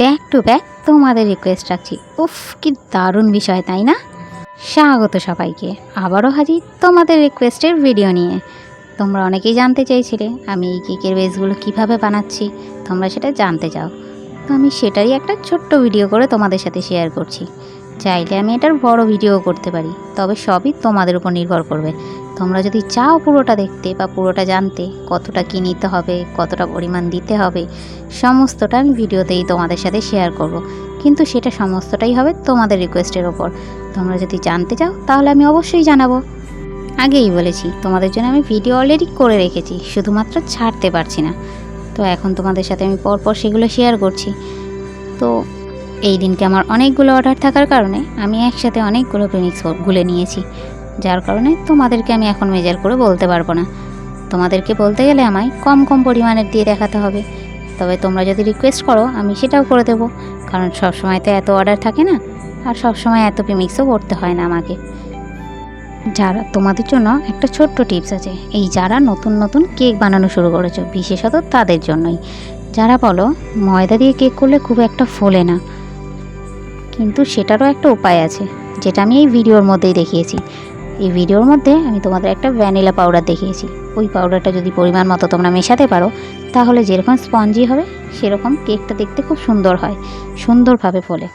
Back to back তোমাদের request রাখছি। উফ, কি দারুণ বিষয়, তাই না? স্বাগত সবাইকে। আবারও হাজির তোমাদের রিকোয়েস্টের ভিডিও নিয়ে। তোমরা অনেকেই জানতে চেয়েছিলে আমি এই কেকের বেসগুলো কীভাবে বানাচ্ছি। তোমরা সেটা জানতে চাও। তো আমি সেটারই একটা ছোট্ট ভিডিও করে তোমাদের সাথে শেয়ার করছি। চাইলে আমি এটার বড় ভিডিও করতে পারি, তবে সবই তোমাদের উপর নির্ভর করবে। তোমরা যদি চাও পুরোটা দেখতে বা পুরোটা জানতে, কতটা কী নিতে হবে, কতটা পরিমাণ দিতে হবে, সমস্তটা আমি ভিডিওতেই তোমাদের সাথে শেয়ার করব। কিন্তু সেটা সমস্তটাই হবে তোমাদের রিকোয়েস্টের ওপর। তোমরা যদি জানতে চাও, তাহলে আমি অবশ্যই জানাব। আগেই বলেছি, তোমাদের জন্য আমি ভিডিও অলরেডি করে রেখেছি, শুধুমাত্র ছাড়তে পারছি না। তো এখন তোমাদের সাথে আমি পরপর সেগুলো শেয়ার করছি। তো এই দিনকে আমার অনেকগুলো অর্ডার থাকার কারণে আমি একসাথে অনেকগুলো প্রিমিক্স গুলে নিয়েছি। যার কারণে তোমাদেরকে আমি এখন মেজার করে বলতে পারব না। তোমাদেরকে বলতে গেলে আমায় কম কম পরিমাণের দিয়ে দেখাতে হবে। তবে তোমরা যদি রিকোয়েস্ট করো, আমি সেটাও করে দেবো। কারণ সব সময় তো এত অর্ডার থাকে না, আর সব সময় এত প্রিমিক্সও করতে হয় না আমাকে। যারা, তোমাদের জন্য একটা ছোট্ট টিপস আছে। এই যারা নতুন নতুন কেক বানানো শুরু করেছ, বিশেষত তাদের জন্যই। যারা বলো, ময়দা দিয়ে কেক করলে খুব একটা ফোলে না। কিন্তু সেটারও একটা উপায় আছে, যেটা আমি এই ভিডিওর মধ্যেই দেখিয়েছি। এই ভিডিওর মধ্যে আমি তোমাদের একটা ভ্যানিলা পাউডার দেখিয়েছি। ওই পাউডারটা যদি পরিমাণ মতো তোমরা মেশাতে পারো, তাহলে যেরকম স্পঞ্জি হবে, সেরকম কেকটা দেখতে খুব সুন্দর হয়, সুন্দরভাবে ফোলে।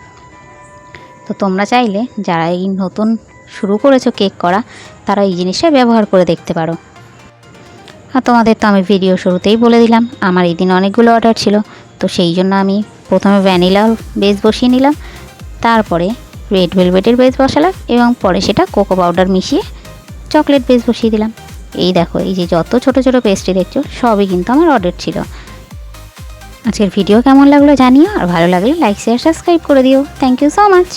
তো তোমরা চাইলে যারা এই নতুন শুরু করেছ কেক করা, তারা এই জিনিসটা ব্যবহার করে দেখতে পারো। আর তোমাদের তো আমি ভিডিও শুরুতেই বলে দিলাম, আমার এই দিন অনেকগুলো অর্ডার ছিল, তো সেই জন্য আমি প্রথমে ভ্যানিলা বেস বসিয়ে নিলাম, তারপরে রেড ভেলভেটের বেস বসালাম এবং পরে সেটা কোকো পাউডার মিশিয়ে চকলেট বেস বসিয়ে দিলাম। এই দেখো, এই যে যত ছোট ছোট পেস্ট্রি দেখছ, সবই কিন্তু আমার অর্ডার ছিল। আজকের ভিডিও কেমন লাগল জানিও, আর ভালো লাগলে লাইক শেয়ার সাবস্ক্রাইব করে দিও। Thank you so much